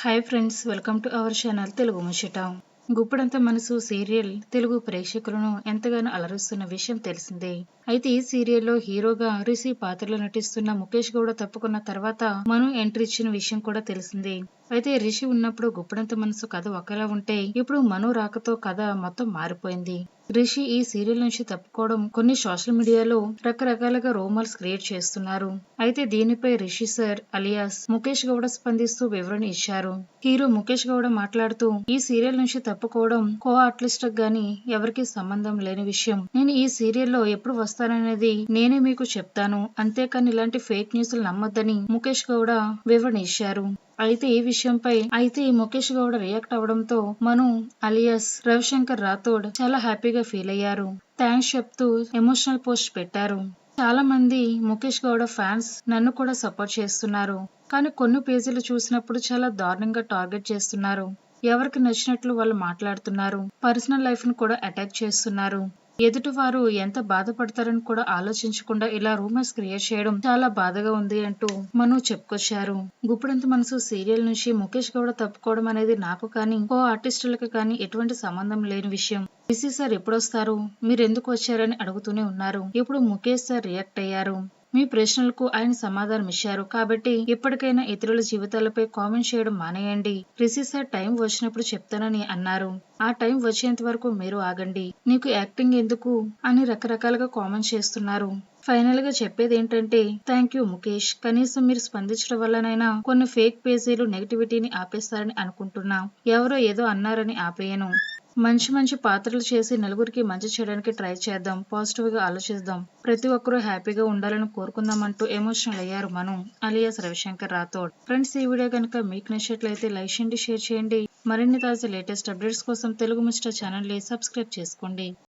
Hi friends welcome to our channel Telugu ముచ్చట గుప్పుడంత మనసు సీరియల్ తెలుగు ప్రేక్షకులను ఎంతగానో అలరిస్తున్న విషయం తెలిసిందే. అయితే ఈ సీరియల్లో హీరోగా రిషి పాత్రలో నటిస్తున్న ముఖేష్ గౌడ తప్పుకున్న తర్వాత మను ఎంట్రీ ఇచ్చిన విషయం కూడా తెలిసిందే. అయితే రిషి ఉన్నప్పుడు గుప్పడంత మనసు కథ ఒకలా ఉంటే ఇప్పుడు మను రాకతో కథ మొత్తం మారిపోయింది. రిషి ఈ సీరియల్ నుంచి తప్పుకోవడం కొన్ని సోషల్ మీడియాలో రకరకాలుగా రోమర్స్ క్రియేట్ చేస్తున్నారు. అయితే దీనిపై రిషి సార్ అలియాస్ ముఖేష్ గౌడ స్పందిస్తూ వివరణ ఇచ్చారు. హీరో ముఖేష్ గౌడ మాట్లాడుతూ ఈ సీరియల్ నుంచి తప్పుకోవడం కో ఆర్టిస్ట్ గాని ఎవరికి సంబంధం లేని విషయం. నేను ఈ సీరియల్లో ఎప్పుడు వస్తాననేది నేనే మీకు చెప్తాను. అంతేకాని ఇలాంటి ఫేక్ న్యూస్లు నమ్మొద్దని ముఖేష్ గౌడ వివరణ ఇచ్చారు. అయితే ఈ విషయంపై అయితే ఈ ముఖేష్ గౌడ రియాక్ట్ అవడంతో మను అలియాస్ రవిశంకర్ రాథోడ్ చాలా హ్యాపీగా ఫీల్ అయ్యారు. థ్యాంక్స్ చెప్తూ ఎమోషనల్ పోస్ట్ పెట్టారు. చాలా మంది ముఖేష్ గౌడ ఫ్యాన్స్ నన్ను కూడా సపోర్ట్ చేస్తున్నారు. కానీ కొన్ని పేజీలు చూసినప్పుడు చాలా దారుణంగా టార్గెట్ చేస్తున్నారు. ఎవరికి నచ్చినట్లు వాళ్ళు మాట్లాడుతున్నారు. పర్సనల్ లైఫ్ను కూడా అటాక్ చేస్తున్నారు. ఎదుటివారు ఎంత బాధపడతారని కూడా ఆలోచించకుండా ఇలా రూమర్స్ క్రియేట్ చేయడం చాలా బాధగా ఉంది అంటూ మను చెప్పుకొచ్చారు. గుప్పుడంత మనసు సీరియల్ నుంచి ముఖేష్ గౌడ తప్పుకోవడం అనేది నాకు కానీ కో ఆర్టిస్టులకు కానీ ఎటువంటి సంబంధం లేని విషయం. రిషి సార్ ఎప్పుడొస్తారు? మీరు ఎందుకు వచ్చారని అడుగుతూనే ఉన్నారు. ఇప్పుడు ముఖేష్ సార్ రియాక్ట్ అయ్యారు. మీ ప్రశ్నలకు ఆయన సమాధానం ఇచ్చారు. కాబట్టి ఇప్పటికైనా ఇతరుల జీవితాలపై కామెంట్ చేయడం మానేయండి. రిషి సార్ టైం వచ్చినప్పుడు చెప్తానని అన్నారు. ఆ టైం వచ్చేంత వరకు మీరు ఆగండి. నీకు యాక్టింగ్ ఎందుకు? అని రకరకాలుగా కామెంట్ చేస్తున్నారు. ఫైనల్గా చెప్పేది ఏంటంటే థ్యాంక్ యూ ముఖేష్. కనీసం మీరు స్పందించడం వల్లనైనా కొన్ని ఫేక్ పేజీలు నెగిటివిటీని ఆపేస్తారని అనుకుంటున్నా. ఎవరో ఏదో అన్నారని ఆపేయను. మంచి మంచి పాత్రలు చేసి నలుగురికి మంచి చేయడానికి ట్రై చేద్దాం పాజిటివ్గా ఆలోచిద్దాం. ప్రతి ఒక్కరూ హ్యాపీగా ఉండాలని కోరుకుందాం అంటూ ఎమోషనల్ అయ్యారు మనం అలియాస్ రవిశంకర్ రాథోడ్. ఫ్రెండ్స్ ఈ వీడియో కనుక మీకు నచ్చినట్లయితే లైక్ చేయండి షేర్ చేయండి. మరిన్ని తాజా లేటెస్ట్ అప్డేట్స్ కోసం తెలుగు మిస్టర్ ఛానల్ని సబ్స్క్రైబ్ చేసుకోండి.